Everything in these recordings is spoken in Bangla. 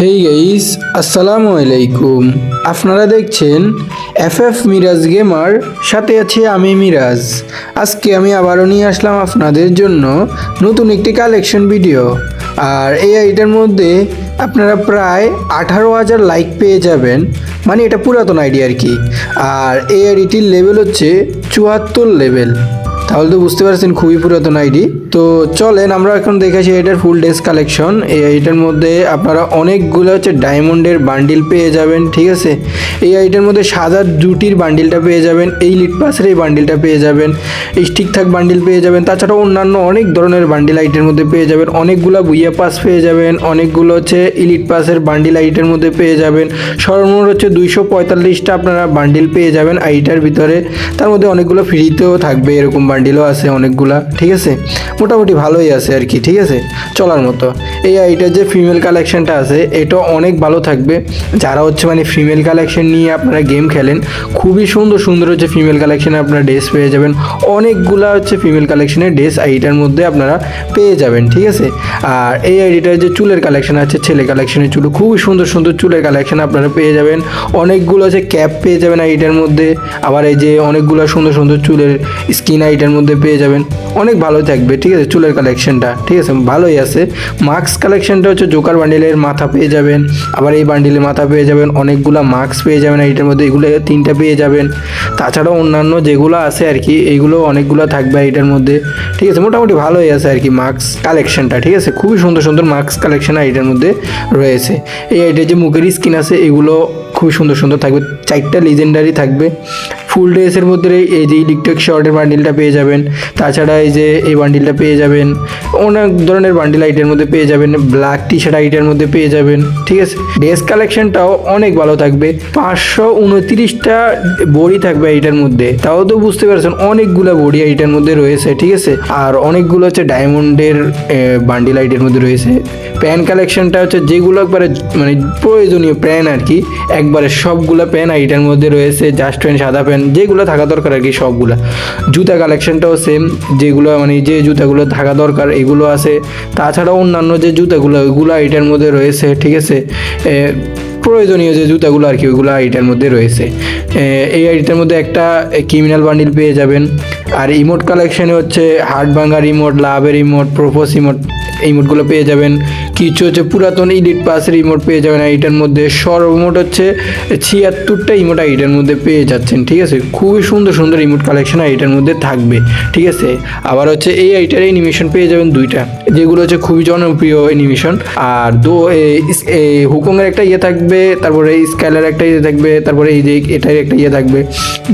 হেই গাইস আসসালামু আলাইকুম আপনারা দেখছেন এফ এফ মিরাজ গেমার সাথে আছি আমি মিরাজ আজকে আমি আবারও নিয়ে আসলাম আপনাদের জন্য নতুন একটি কালেকশন ভিডিও আর এই আইটার মধ্যে আপনারা প্রায় আঠারো হাজার লাইক পেয়ে যাবেন। মানে এটা পুরাতন আইডি আর কি। আর এই আইডিটির লেভেল হচ্ছে চুয়াত্তর লেভেল তাহলে তো বুঝতে পারছেন খুবই পুরাতন আইডি। তো চলেন, আমরা এখন দেখেছি এটার ফুল ডেস কালেকশন এই আইটার মধ্যে আপনারা অনেকগুলো হচ্ছে ডায়মন্ডের বান্ডিল পেয়ে যাবেন, ঠিক আছে? এই আইটার মধ্যে সাদা জুটির বান্ডিলটা পেয়ে যাবেন, এই লিট পাসের এই বান্ডিলটা পেয়ে যাবেন, এই ঠিকঠাক বান্ডিল পেয়ে যাবেন, তাছাড়া অন্যান্য অনেক ধরনের বান্ডিল আইটের মধ্যে পেয়ে যাবেন, অনেকগুলো বুইয়া পাস পেয়ে যাবেন, অনেকগুলো হচ্ছে ইলিট পাসের বান্ডিল আইটের মধ্যে পেয়ে যাবেন, সর্বমোট হচ্ছে দুইশো পঁয়তাল্লিশটা আপনারা বান্ডিল পেয়ে যাবেন আইটার ভিতরে। তার মধ্যে অনেকগুলো ফ্রিতেও থাকবে, এরকম বান্ডিলও আছে অনেকগুলা, ঠিক আছে? মোটামুটি ভালোই আছে আর কি, ঠিক আছে? চলার মতো। এই আইটার যে ফিমেল কালেকশনটা আছে, এটা অনেক ভালো থাকবে। যারা হচ্ছে মানে ফিমেল কালেকশন নিয়ে আপনারা গেম খেলেন, খুবই সুন্দর সুন্দর হচ্ছে ফিমেল কালেকশনে আপনারা ড্রেস পেয়ে যাবেন। অনেকগুলা হচ্ছে ফিমেল কালেকশনের ড্রেস এইটার মধ্যে আপনারা পেয়ে যাবেন, ঠিক আছে? আর এই আইডিটার যে চুলের কালেকশন আছে, ছেলে কালেকশনের চুল, খুবই সুন্দর সুন্দর চুলের কালেকশন আপনারা পেয়ে যাবেন। অনেকগুলো হচ্ছে ক্যাপ পেয়ে যাবেন আইটার মধ্যে। আবার এই যে অনেকগুলো সুন্দর সুন্দর চুলের স্কিন আইটার মধ্যে পেয়ে যাবেন। অনেক ভালো থাকবে, ঠিক আছে, চুলের কালেকশনটা ঠিক আছে, ভালোই আছে। মাস্ক কালেকশনটা হচ্ছে জোকার বান্ডিলের মাথা পেয়ে যাবেন, আবার এই বান্ডিলের মাথা পেয়ে যাবেন, অনেকগুলো মাস্ক পেয়ে যাবেন এইটার মধ্যে এগুলো তিনটা পেয়ে যাবেন। তাছাড়াও অন্যান্য যেগুলো আছে আর কি এইগুলো অনেকগুলো থাকবে এইটার মধ্যে। ঠিক আছে, মোটামুটি ভালোই আছে আর কি মাস্ক কালেকশনটা ঠিক আছে, খুবই সুন্দর সুন্দর মাস্ক কালেকশন এইটার মধ্যে রয়েছে। এই আইটার যে মুখের স্কিন আছে, এগুলো খুবই সুন্দর সুন্দর থাকবে, চারটা লিজেন্ডারি থাকবে। ফুল ড্রেসের মধ্যে এই যে ইলেকট্রিক শর্টের বান্ডিলটা পেয়ে যাবেন। তাছাড়া এই যে এই বান্ডিলটা পেয়ে যাবেন। অনেক ধরনের বান্ডিল আইটের মধ্যে পেয়ে যাবেন। ব্ল্যাক টি শার্ট আইটের মধ্যে পেয়ে যাবেন। ঠিক আছে? ড্রেস কালেকশনটাও অনেক ভালো থাকবে। পাঁচশো উনত্রিশটা বড়ি থাকবে এইটার মধ্যে। তাও তো বুঝতে পারছেন, অনেকগুলো বড়ি এইটার মধ্যে রয়েছে, ঠিক আছে? আর অনেকগুলো হচ্ছে ডায়মন্ডের বান্ডিল আইটের মধ্যে রয়েছে। প্যান কালেকশনটা হচ্ছে যেগুলো একবারে মানে প্রয়োজনীয় প্যান আর কি, একবারে সবগুলো প্যান এইটার মধ্যে রয়েছে। জাস্ট প্যান সাদা প্যান যেগুলো থাকা দরকার আর কি সবগুলো। জুতা কালেকশনটাও সেম যেগুলো মানে যে জুতাগুলো থাকা দরকার, এগুলো আছে। তাছাড়া অন্যান্য যে জুতাগুলো ওইগুলো এটার মধ্যে রয়েছে, ঠিক আছে? প্রয়োজনীয় যে জুতাগুলো আর কি, ওইগুলো আইটার মধ্যে রয়েছে। এই আইটার মধ্যে একটা ক্রিমিনাল বান্ডিল পেয়ে যাবেন। আর ইমোট কালেকশনে হচ্ছে হার্ট ভাঙ্গার ইমোট লাভের ইমোট প্রোপোস ইমোট ইমোটগুলো পেয়ে যাবেন। কিছু হচ্ছে পুরাতন ইডিট পাসের ইমোট পেয়ে যাবেন এইটার মধ্যে সর্বমোট হচ্ছে ছিয়াত্তরটা ইমোট এইটার মধ্যে পেয়ে যাচ্ছেন, ঠিক আছে? খুবই সুন্দর সুন্দর ইমোট কালেকশন এইটার মধ্যে থাকবে, ঠিক আছে? আবার হচ্ছে এই আইটার অ্যানিমেশন পেয়ে যাবেন দুইটা, যেগুলো হচ্ছে খুবই জনপ্রিয় অ্যানিমেশন আর দো হুকংয়ের একটা ইয়ে থাকবে, তারপরে স্কাইলার একটা ইয়ে থাকবে, তারপরে এই যে এটার একটা ইয়ে থাকবে।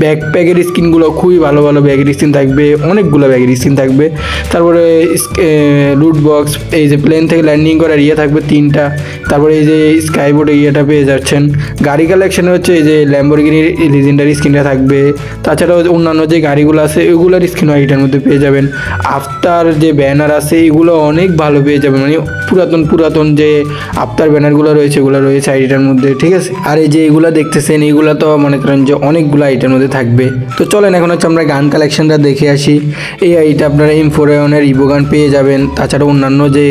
ব্যাক প্যাকের স্কিনগুলো খুবই ভালো ভালো ব্যাগের স্কিন থাকবে, অনেকগুলো ব্যাগের স্কিন থাকবে। তারপরে লুট বক্স এই যে প্লেন থেকে ল্যান্ডিং করার ইয়ে থাকবে তিনটা। তারপরে এই যে স্কাইবোর্ডে ইয়েটা পেয়ে যাচ্ছেন। গাড়ি কালেকশন হচ্ছে এই যে ল্যাম্বরগিনির লিজেন্ডারি স্কিনটা থাকবে। তাছাড়াও অন্যান্য যে গাড়িগুলো আছে ওগুলোর স্কিনও এটার মধ্যে পেয়ে যাবেন। আফতার যে ব্যানার আছে, এগুলো অনেক ভালো পেয়ে যাবেন। মানে পুরাতন পুরাতন যে আফতার ব্যানারগুলো রয়েছে, এগুলো রয়েছে আইডিটার মধ্যে, ঠিক আছে? আর এই যে এগুলো দেখতেছেন, এগুলো তো মনে করেন যে অনেকগুলো আইটের মধ্যে থাকবে। তো চলেন এখন হচ্ছে আমরা গান কালেকশনটা দেখে আসি। এই আইটা আপনারা ইনফোরেনের ইভো গান পেয়ে যাবেন। তাছাড়া অন্যান্য যে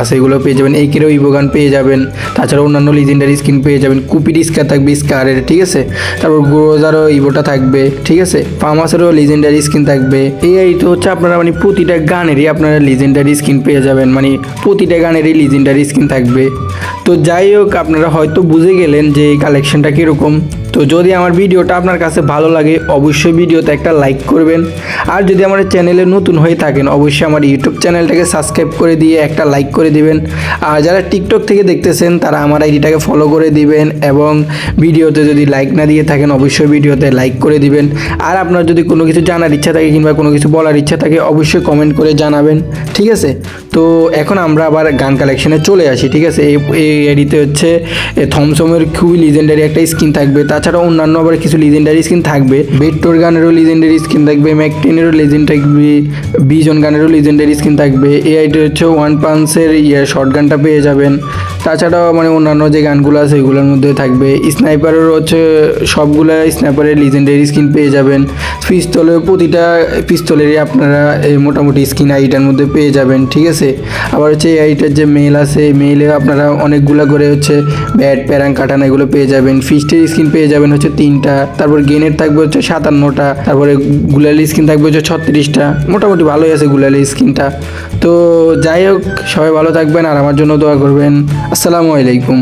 আছে, এগুলো পেয়ে যাবেন এই কেরেও ইভো গান পেয়ে যাবেন তাছাড়া অন্যান্য লিজেন্ডারি স্কিন পেয়ে যাবেন কুপির স্কার থাকবে স্কারের ঠিক আছে? তারপর গ্রোজারও ইভোটা থাকবে, ঠিক আছে? ফার্মাসেরও লিজেন্ডারি স্কিন থাকবে এই তো হচ্ছে আপনারা মানে প্রতিটা গানেরই আপনারা লিজেন্ডারি স্কিন পেয়ে যাবেন মানে প্রতিটা গানেরই লিজেন্ডারি স্কিন থাকবে। তো যাই হোক, আপনারা হয়তো বুঝে গেলেন যে এই কালেকশনটা কীরকম। তো যদি আমার ভিডিওটা আপনার কাছে ভালো লাগে, অবশ্যই ভিডিওতে একটা লাইক করবেন। আর যদি আমার চ্যানেলে নতুন হয়ে থাকেন, অবশ্যই আমার ইউটিউব চ্যানেলটাকে সাবস্ক্রাইব করে দিয়ে একটা লাইক করে দিবেন। আর যারা টিকটক থেকে দেখতেছেন, তারা আমার আইডিটাকে ফলো করে দিবেন এবং ভিডিওতে যদি লাইক না দিয়ে থাকেন, অবশ্যই ভিডিওতে লাইক করে দিবেন। আর আপনার যদি কোনো কিছু জানার ইচ্ছা থাকে কিংবা কোনো কিছু বলার ইচ্ছা থাকে, অবশ্যই কমেন্ট করে জানাবেন, ঠিক আছে? তো এখন আমরা আবার গান কালেকশনে চলে আসি, ঠিক আছে? এই এডিতে হচ্ছে থমসমের খুবই লিজেন্ডারি একটা স্কিন থাকবে তাছাড়া তাছাড়া অন্যান্য আবার কিছু লিজেন্ডারি স্কিন থাকবে। বেট্টোর গানেরও লিজেন্ডারি স্কিন থাকবে ম্যাকটেনেরও লেজেন্ড থাকবে বিজন গানেরও লিজেন্ডারি স্কিন থাকবে এআইটি হচ্ছে ওয়ান পান্সের ইয়ে শর্ট গানটা পেয়ে যাবেন। তাছাড়াও মানে অন্যান্য যে গানগুলো আছে এগুলোর মধ্যে থাকবে। স্নাইপারের হচ্ছে সবগুলো স্নাইপারের লিজেন্ডারি স্কিন পেয়ে যাবেন। পিস্তলের প্রতিটা পিস্তলেরই আপনারা এই মোটামুটি স্কিন আইটার মধ্যে পেয়ে যাবেন, ঠিক আছে? আবার হচ্ছে এই আইটার যে মেল আছে মেলে আপনারা অনেকগুলো করে হচ্ছে ব্যাট প্যারাং কাটানা এগুলো পেয়ে যাবেন। ফিস্টের স্কিন পেয়ে যাবেন হচ্ছে তিনটা, তারপর গেনের থাকবে হচ্ছে সাতান্নটা, তারপরে গুলালি স্কিন থাকবে হচ্ছে ছত্রিশটা। মোটামুটি ভালোই আছে গুলালি স্কিনটা তো যাই হোক, সবাই ভালো থাকবেন আর আমার জন্য দোয়া করবেন। আসসালামু আলাইকুম।